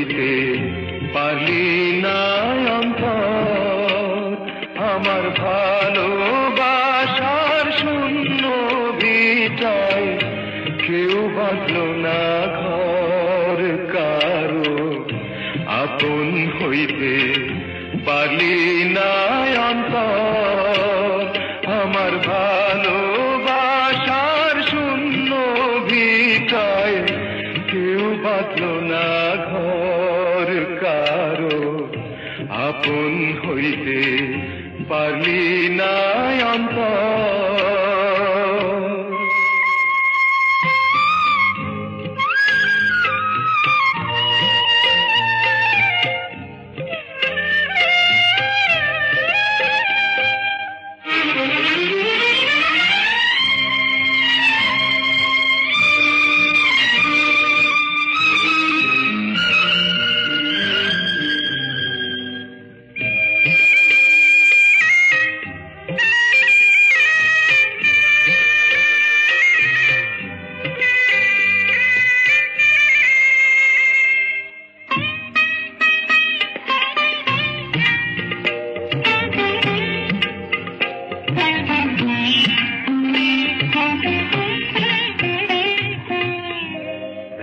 হইতে পারলি না আমার ভালোবাসার শূন্য বিটায় কেউ বাঁধল না ঘর কারও। আপন হইতে পারলি না আপন হইতে পারলি না অন্তর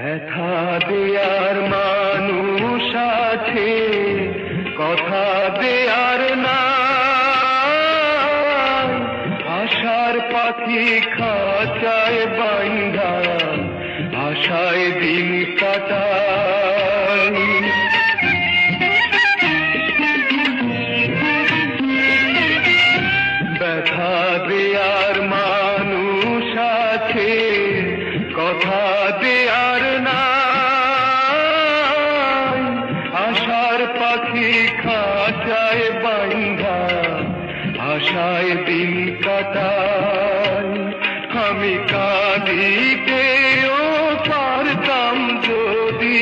ব্যথা দেয়ার মানুষ আছে কথা দেয়ার না আশার পাখি খাঁচায় বাইন্ধা আশায় দিন কাটায়। আশায় দিন কাটায় আমি কাঁদিতেও পারতাম যদি,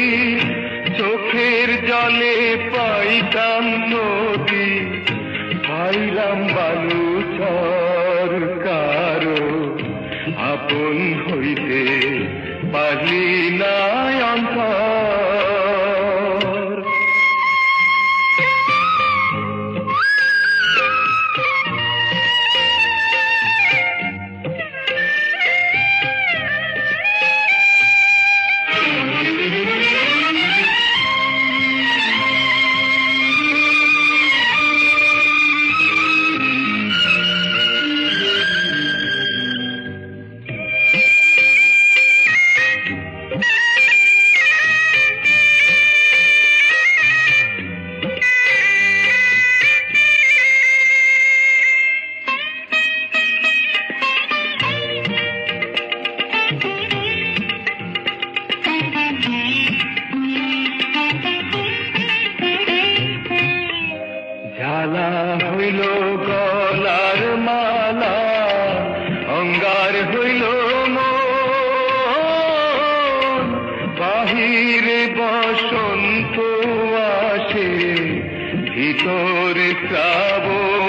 চোখের জলে পাইতাম নদী। পাইলাম বালু চর কারও আপন হইতে পারলি না অন্তর। Thank you. ভিতরে শ্রাবণ